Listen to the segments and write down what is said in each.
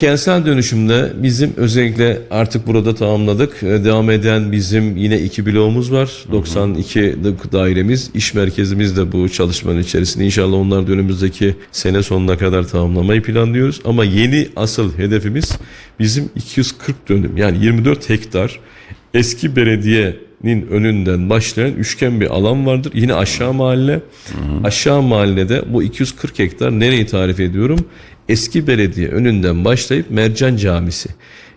Kentsel dönüşümde bizim özellikle artık burada tamamladık. Ee, Devam eden bizim yine iki bloğumuz var. 92 dairemiz, iş merkezimiz de bu çalışmanın içerisinde. İnşallah onlar da önümüzdeki sene sonuna kadar tamamlamayı planlıyoruz. Ama yeni asıl hedefimiz bizim 240 dönüm yani 24 hektar eski belediyenin önünden başlayan üçgen bir alan vardır. Yine aşağı mahalle. Aşağı mahallede bu 240 hektar nereyi tarif ediyorum? Eski belediye önünden başlayıp Mercan Camisi.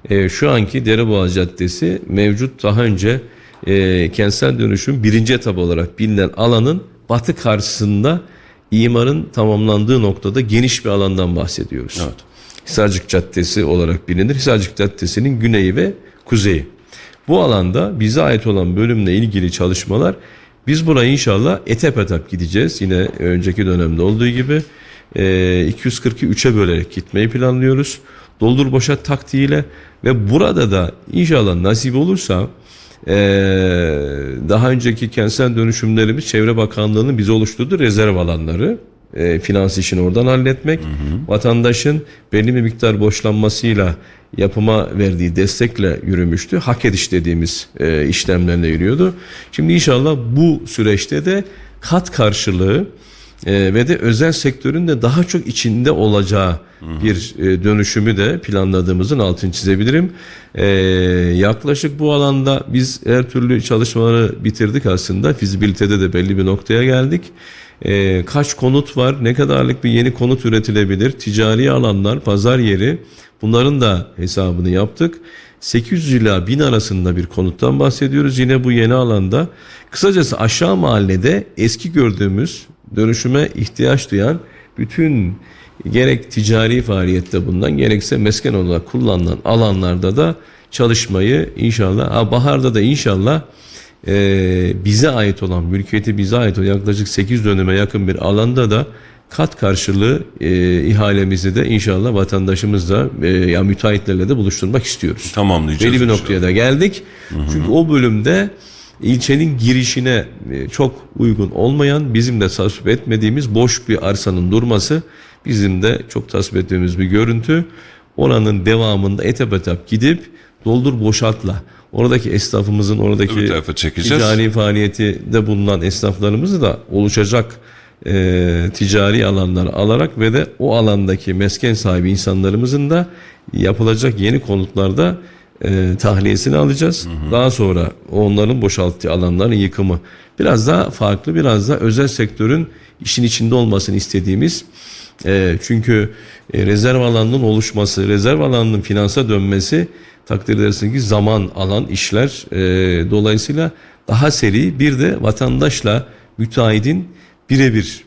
Ee, şu anki Dereboğaz Caddesi mevcut daha önce e, kentsel dönüşüm birinci etap olarak bilinen alanın batı karşısında imarın tamamlandığı noktada geniş bir alandan bahsediyoruz. Evet. Hisarcık Caddesi olarak bilinir. Hisarcık Caddesi'nin güneyi ve kuzeyi. Bu alanda bize ait olan bölümle ilgili çalışmalar biz burayı inşallah etap etap gideceğiz. Yine önceki dönemde olduğu gibi e, 240'ı 3'e bölerek gitmeyi planlıyoruz. Doldur boşalt taktiğiyle ve burada da inşallah nasip olursa e, daha önceki kentsel dönüşümlerimiz Çevre Bakanlığı'nın bize oluşturduğu rezerv alanları e, finans işini oradan halletmek, vatandaşın belli bir miktar borçlanmasıyla yapıma verdiği destekle yürümüştü. Hak ediş dediğimiz e, işlemlerle yürüyordu. Şimdi inşallah bu süreçte de kat karşılığı e, ve de özel sektörün de daha çok içinde olacağı bir e, dönüşümü de planladığımızın altını çizebilirim. E, yaklaşık bu alanda biz her türlü çalışmaları bitirdik aslında. Fizibilitede de belli bir noktaya geldik. E, kaç konut var, ne kadarlık bir yeni konut üretilebilir, ticari alanlar, pazar yeri bunların da hesabını yaptık. 800 ila 1000 arasında bir konuttan bahsediyoruz. Yine bu yeni alanda. Kısacası aşağı mahallede eski gördüğümüz dönüşüme ihtiyaç duyan bütün gerek ticari faaliyette bulunan gerekse mesken olarak kullanılan alanlarda da çalışmayı inşallah ha, baharda da inşallah e, bize ait olan mülkiyeti bize ait olan yaklaşık 8 döneme yakın bir alanda da kat karşılığı e, ihalemizi de inşallah vatandaşımızla e, ya müteahhitlerle de buluşturmak istiyoruz. Tamamlayacağız. Belli bir noktaya da geldik. Çünkü o bölümde ilçenin girişine e, çok uygun olmayan, bizim de tasvip etmediğimiz boş bir arsanın durması bizim de çok tasvip ettiğimiz bir görüntü. Oranın devamında etap etap gidip doldur boşaltla. Oradaki esnafımızın, oradaki ticari faaliyeti de bulunan esnaflarımızı da oluşacak e, ticari alanlar alarak ve de o alandaki mesken sahibi insanlarımızın da yapılacak yeni konutlarda e, tahliyesini alacağız. Daha sonra onların boşalttığı alanların yıkımı. Biraz daha farklı, biraz da özel sektörün işin içinde olmasını istediğimiz e, çünkü e, rezerv alanının oluşması, rezerv alanının finansa dönmesi takdir edersiniz ki zaman alan işler. E, dolayısıyla daha seri bir de vatandaşla müteahhidin birebir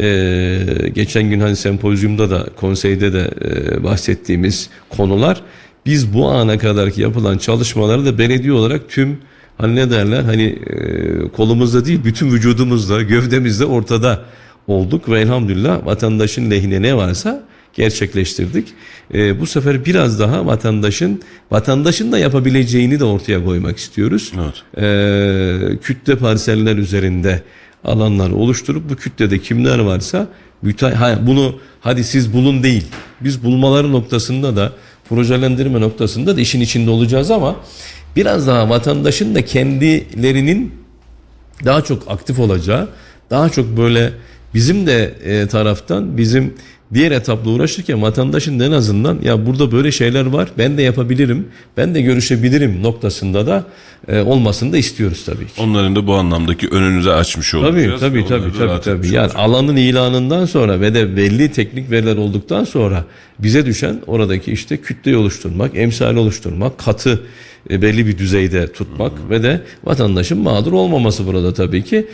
e, geçen gün hani sempozyumda da konseyde de e, bahsettiğimiz konular biz bu ana kadarki yapılan çalışmaları da belediye olarak tüm hani ne derler hani e, kolumuzda değil bütün vücudumuzda gövdemizde ortada olduk ve elhamdülillah vatandaşın lehine ne varsa gerçekleştirdik. E, bu sefer biraz daha vatandaşın vatandaşın da yapabileceğini de ortaya koymak istiyoruz. Evet. E, kütle parseller üzerinde alanlar oluşturup bu kütlede kimler varsa müte- ha, bunu hadi siz bulun değil. Biz bulmaları noktasında da projelendirme noktasında da işin içinde olacağız ama biraz daha vatandaşın da kendilerinin daha çok aktif olacağı, daha çok böyle bizim de e, taraftan bizim diğer etapla uğraşırken vatandaşın da en azından ya burada böyle şeyler var ben de yapabilirim, ben de görüşebilirim noktasında da e, olmasını da istiyoruz tabii ki. Onların da bu anlamdaki önünüzü açmış Tabii olacağız. tabii tabii tabii tabii. etmiş Yani olacağız. alanın ilanından sonra ve de belli teknik veriler olduktan sonra bize düşen oradaki işte kütleyi oluşturmak, emsal oluşturmak, katı e, belli bir düzeyde tutmak ve de vatandaşın mağdur olmaması burada tabii ki.